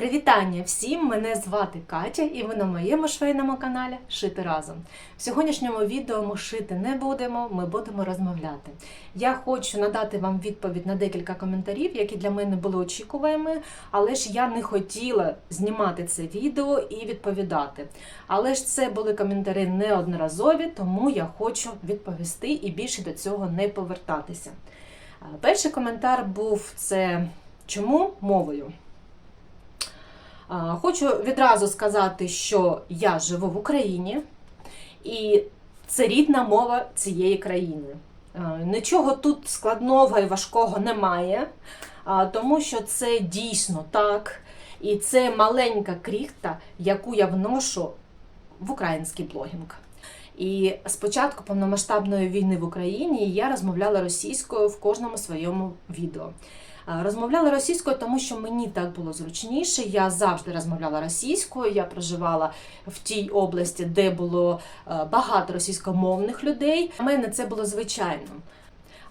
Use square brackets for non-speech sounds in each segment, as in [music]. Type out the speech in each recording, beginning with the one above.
Привітання всім! Мене звати Катя, і ви на моєму швейному каналі Шити разом. В сьогоднішньому відео ми шити не будемо, ми будемо розмовляти. Я хочу надати вам відповідь на декілька коментарів, які для мене були очікувані, але ж я не хотіла знімати це відео і відповідати. Але ж це були коментарі неодноразові, тому я хочу відповісти і більше до цього не повертатися. Перший коментар був це чому мовою. Хочу відразу сказати, що я живу в Україні, і це рідна мова цієї країни. Нічого тут складного і важкого немає, тому що це дійсно так. І це маленька кріхта, яку я вношу в український блогінг. І з початку повномасштабної війни в Україні я розмовляла російською в кожному своєму відео. Розмовляла російською, тому що мені так було зручніше. Я завжди розмовляла російською. Я проживала в тій області, де було е, багато російськомовних людей. Для мене це було звичайно.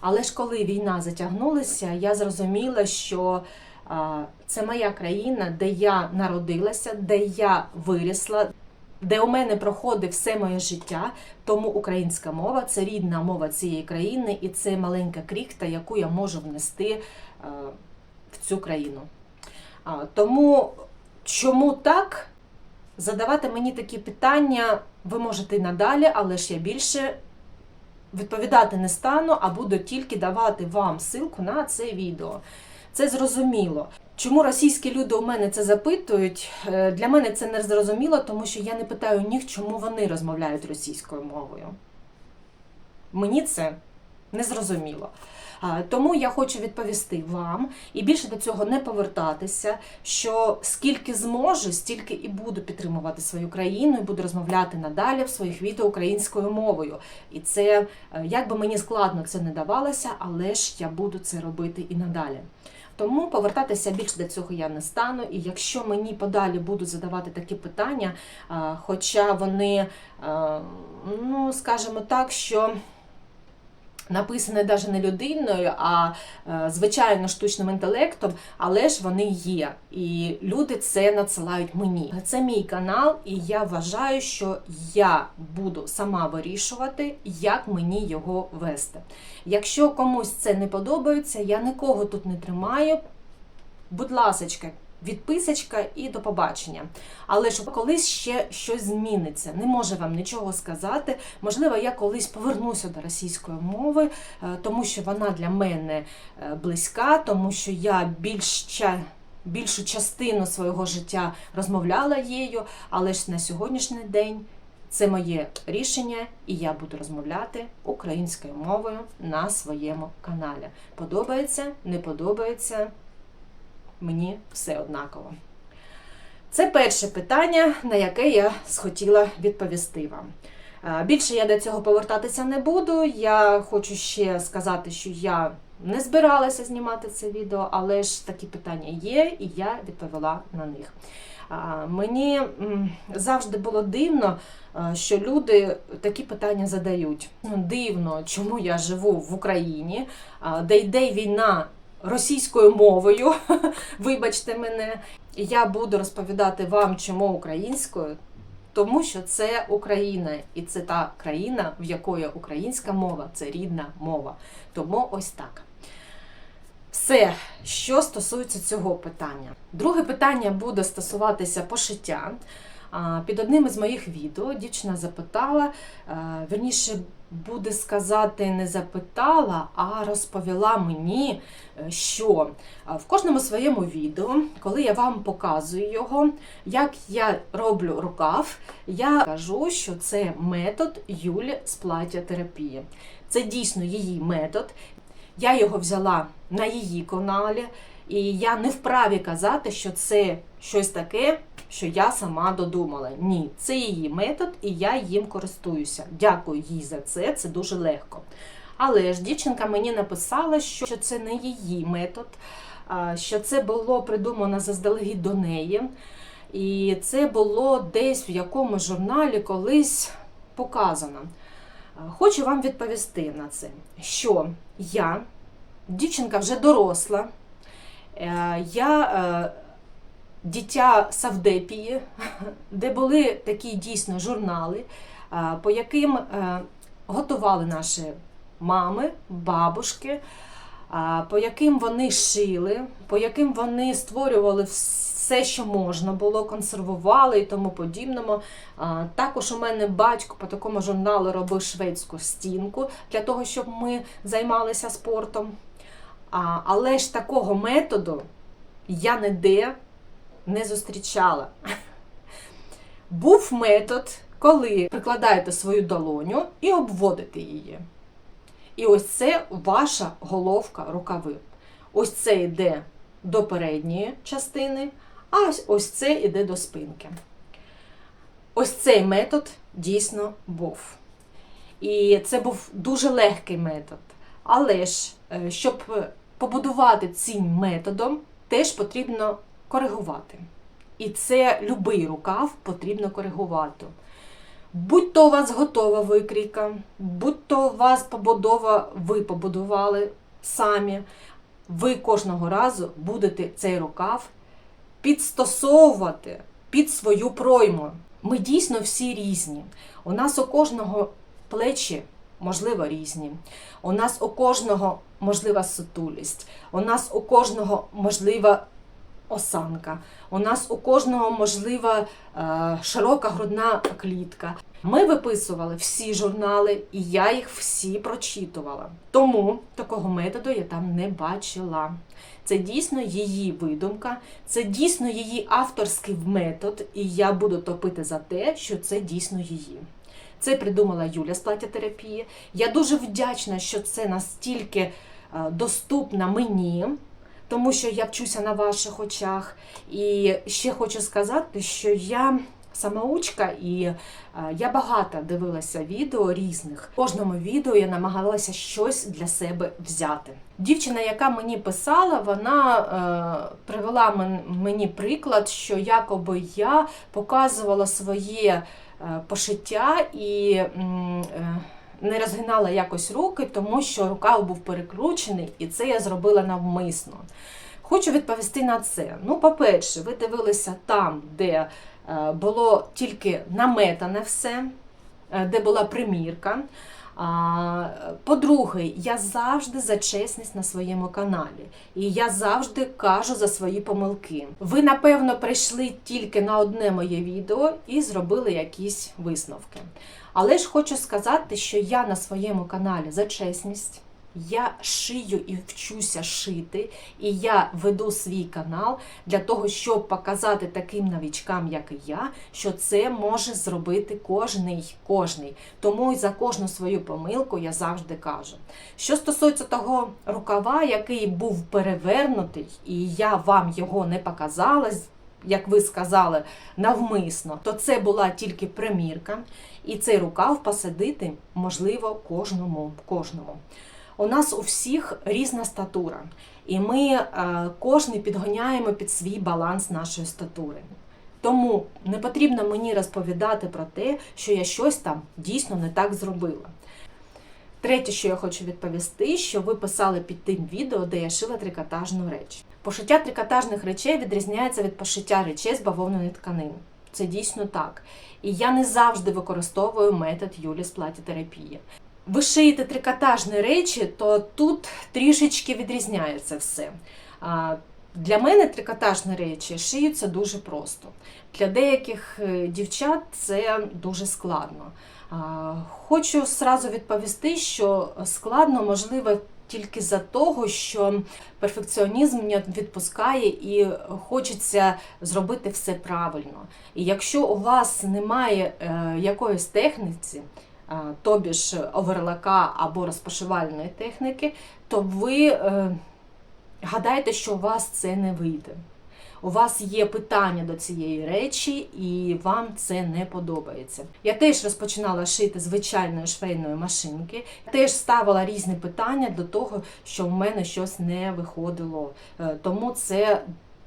Але ж коли війна затягнулася, я зрозуміла, що це моя країна, де я народилася, де я вирісла, де у мене проходить все моє життя. Тому українська мова це рідна мова цієї країни, і це маленька кріхта, яку я можу внести е, в цю країну. Тому чому так? Задавати мені такі питання ви можете і надалі, але ж я більше відповідати не стану, а буду тільки давати вам ссылку на це відео. Це зрозуміло. Чому російські люди у мене це запитують? Е, Для мене це не зрозуміло, тому що я не питаю них, чому вони розмовляють російською мовою. Мені це не зрозуміло. Тому я хочу відповісти вам і більше до цього не повертатися. Що скільки зможу, стільки і буду підтримувати свою країну і буду розмовляти надалі в своїх відео українською мовою. І це е, як би мені складно це не давалося, але ж я буду це робити і надалі. Тому повертатися більше до цього я не стану. І якщо мені подалі будуть задавати такі питання, хоча вони, ну скажімо так, що написані навіть не людиною, а е, звичайно штучним інтелектом, але ж вони є. І люди це надсилають мені. Це мій канал, і я вважаю, що я буду сама вирішувати, як мені його вести. Якщо комусь це не подобається, я нікого тут не тримаю. Будь ласочка, відписочка і до побачення. Але ж колись ще щось зміниться. Не можу вам нічого сказати. Можливо, я колись повернуся до російської мови, е, тому що вона для мене е, близька, тому що я більш більшу частину свого життя розмовляла її, але ж на сьогоднішній день. Це моє рішення, і я буду розмовляти українською мовою на своєму каналі. Подобається, не подобається, мені все однаково. Це перше питання, на яке я схотіла відповісти вам. Е, Більше я до цього повертатися не буду. Я хочу ще сказати, що я не збиралася знімати це відео, але ж такі питання є, і я відповіла на них. Мені завжди було дивно, е, що люди такі питання задають. Дивно, чому я живу в Україні, де йде війна російською мовою. [laughs] Вибачте мене, я буду розповідати вам, чому українською. Тому що це Україна, і це та країна, в якої українська мова це рідна мова. Тому ось так. Все, що стосується цього питання. Друге питання буде стосуватися пошиття. Під одним із моїх відео дівчина запитала, е, вірніше буде сказати, не запитала, а розповіла мені, е, що е, в кожному своєму відео, коли я вам показую його, як я роблю рукав, я кажу, що це метод Юлі з плаття-терапії. Це дійсно її метод. Я його взяла на її каналі, і я не вправі казати, що це щось таке, що я сама додумала. Ні, це її метод, і я їм користуюся. Дякую їй за це, це дуже легко. Але ж дівчинка мені написала, що це не її метод, що це було придумано заздалегідь до неї. І це було десь в якомусь журналі колись показано. Хочу вам відповісти на це, що я, дівчинка вже доросла, я е, дитя Савдепії, де були такі дійсно журнали, е, по яким е, готували наші мами, бабушки, по яким вони шили, по яким вони створювали все, що можна було, консервували і тому подібному. Також у мене батько по такому журналу робив шведську стінку для того, щоб ми займалися спортом. А, Але ж такого методу я ніде не зустрічала. Був метод, коли прикладаєте свою долоню і обводите її. І ось це ваша головка рукави. Ось це йде до передньої частини, а ось, ось це йде до спинки. Ось цей метод дійсно був. І це був дуже легкий метод. Але ж, е, щоб побудувати цим методом, теж потрібно коригувати. І це любий рукав потрібно коригувати. Будь то у вас готова викрійка, будь то у вас побудова, ви побудували самі, ви кожного разу будете цей рукав підстосовувати під свою пройму. Ми дійсно всі різні. У нас у кожного плечі, можливо, різні. У нас у кожного можлива сутулість, у нас у кожного можлива осанка. У нас у кожного можлива е, широка грудна клітка. Ми виписували всі журнали, і я їх всі прочитувала. Тому такого методу я там не бачила. Це дійсно її видумка, це дійсно її авторський метод, і я буду топити за те, що це дійсно її. Це придумала Юля з платятерапії. Я дуже вдячна, що це настільки е, доступно мені тому що я вчуся на ваших очах. І ще хочу сказати, що я самоучка і е, я багато дивилася відео різних. В кожному відео я намагалася щось для себе взяти. Дівчина, яка мені писала, вона е, привела мені приклад, що якоби я показувала своє пошиття і. Е, не розгинала якось руки, тому що рукав був перекручений, і це я зробила навмисно. Хочу відповісти на це. Ну, по-перше, ви дивилися там, де е, було тільки наметане все, е, де була примірка. По-друге, я завжди за чесність на своєму каналі. І я завжди кажу за свої помилки. Ви, напевно, прийшли тільки на одне моє відео і зробили якісь висновки. Але ж хочу сказати, що я на своєму каналі за чесність. Я шию і вчуся шити, і я веду свій канал для того, щоб показати таким новічкам, як і я, що це може зробити кожний. кожний. Тому і за кожну свою помилку я завжди кажу. Що стосується того рукава, який був перевернутий, і я вам його не показала, як ви сказали, навмисно, то це була тільки примірка, і цей рукав посадити можливо кожному. кожному. У нас у всіх різна статура, і ми е, кожен підганяємо під свій баланс нашої статури. Тому не потрібно мені розповідати про те, що я щось там дійсно не так зробила. Третє, що я хочу відповісти, що ви писали під тим відео, де я шила трикотажну реч. Пошиття трикотажних речей відрізняється від пошиття речей з бавовняної тканини. Це дійсно так. І я не завжди використовую метод Юлі з платітерапії ви шиєте трикотажні речі, то тут трішечки відрізняється все. Для мене трикотажні речі шиються дуже просто. Для деяких е, дівчат це дуже складно. Хочу сразу відповісти, що складно можливо тільки за того, що перфекціонізм не відпускає і хочеться зробити все правильно. І якщо у вас немає е, якоїсь техніці, тобі ж оверлака або розпашивальної техніки, то ви е, гадаєте, що у вас це не вийде. У вас є питання до цієї речі, і вам це не подобається. Я теж розпочинала шити звичайної швейної машинки, теж ставила різні питання до того, що в мене щось не виходило. Е, тому це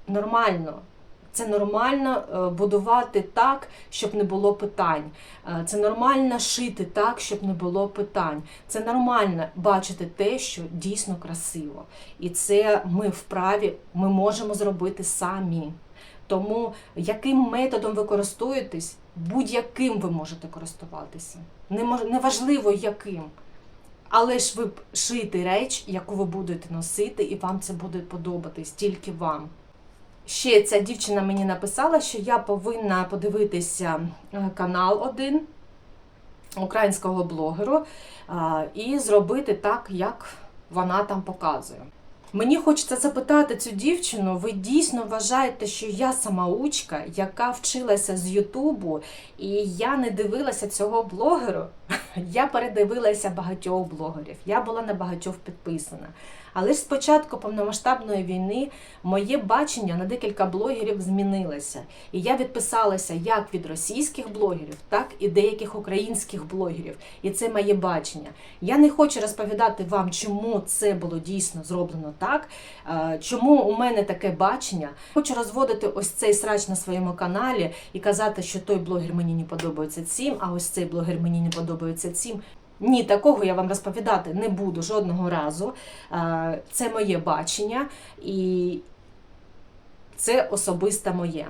нормально. Це нормально е, будувати так, щоб не було питань. Е, це нормально шити так, щоб не було питань. Це нормально бачити те, що дійсно красиво. І це ми вправі, ми можемо зробити самі. Тому яким методом ви користуєтесь, будь-яким ви можете користуватися. Неважливо яким. Але ж ви шити реч, яку ви будете носити, і вам це буде подобатись, тільки вам. Ще ця дівчина мені написала, що я повинна подивитися е, канал один українського блогеру і зробити так, як вона там показує. Мені хочеться запитати цю дівчину, ви дійсно вважаєте, що я самоучка, яка вчилася з Ютубу, і я не дивилася цього блогеру? [laughs] Я передивилася багатьох блогерів, я була на багатьох підписана. Але ж з початку повномасштабної війни моє бачення на декілька блогерів змінилося. І я відписалася як від російських блогерів, так і деяких українських блогерів. І це моє бачення. Я не хочу розповідати вам, чому це було дійсно зроблено так, е, чому у мене таке бачення. Хочу розводити ось цей срач на своєму каналі і казати, що той блогер мені не подобається цим, а ось цей блогер мені не подобається цим. Ні, такого я вам розповідати не буду жодного разу. Це моє бачення і це особисте моє.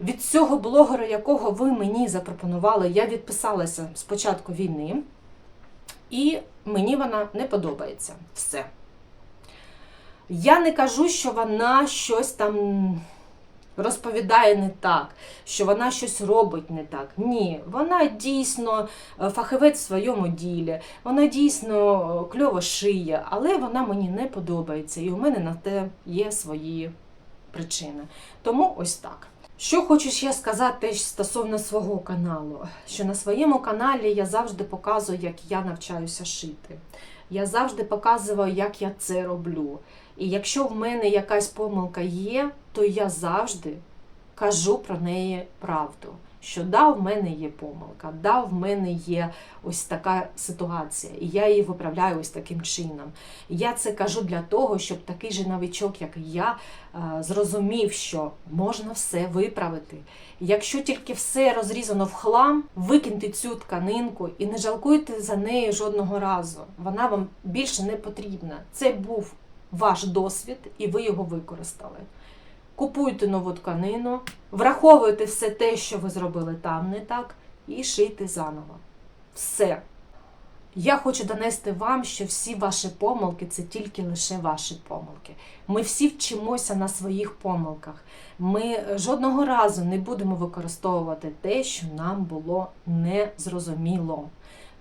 Від цього блогера, якого ви мені запропонували, я відписалася з початку війни, і мені вона не подобається. Все. Я не кажу, що вона щось там розповідає не так, що вона щось робить не так. Ні, вона дійсно е, фахівець в своєму ділі, вона дійсно е, кльово шиє, але вона мені не подобається, і у мене на те є свої причини. Тому ось так. Що хочу ще сказати стосовно свого каналу, що на своєму каналі я завжди показую, як я навчаюся шити. Я завжди показую, як я це роблю. І якщо в мене якась помилка є, то я завжди кажу про неї правду. Що да, в мене є помилка, да, в мене є ось така ситуація, і я її виправляю ось таким чином. Я це кажу для того, щоб такий же новичок, як і я, е, зрозумів, що можна все виправити. Якщо тільки все розрізано в хлам, викиньте цю тканинку і не жалкуйте за неї жодного разу. Вона вам більше не потрібна. Це був ваш досвід, і ви його використали. Купуйте нову тканину, враховуйте все те, що ви зробили там не так, і шийте заново. Все. Я хочу донести вам, що всі ваші помилки це тільки лише ваші помилки. Ми всі вчимося на своїх помилках. Ми жодного разу не будемо використовувати те, що нам було незрозуміло.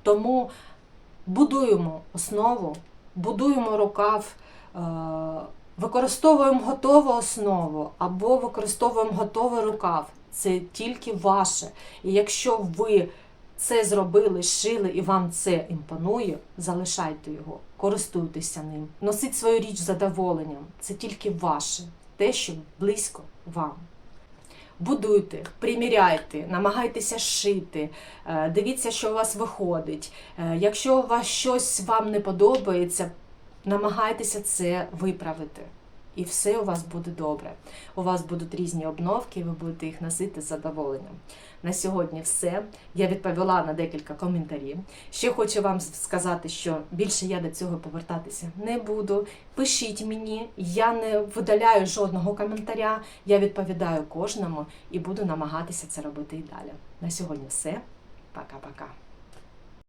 Тому будуємо основу, будуємо рукав. Використовуємо готову основу або використовуємо готовий рукав. Це тільки ваше. І якщо ви це зробили, шили і вам це імпонує, залишайте його, користуйтеся ним. Носіть свою річ задоволенням. Це тільки ваше, те, що близько вам. Будуйте, приміряйте, намагайтеся шити, е, дивіться, що у вас виходить. Е, Якщо у вас щось вам не подобається, намагайтеся це виправити. І все у вас буде добре. У вас будуть різні обновки, ви будете їх носити з задоволенням. На сьогодні все. Я відповіла на декілька коментарів. Ще хочу вам сказати, що більше я до цього повертатися не буду. Пишіть мені, я не видаляю жодного коментаря, я відповідаю кожному і буду намагатися це робити і далі. На сьогодні все. Пока-пока.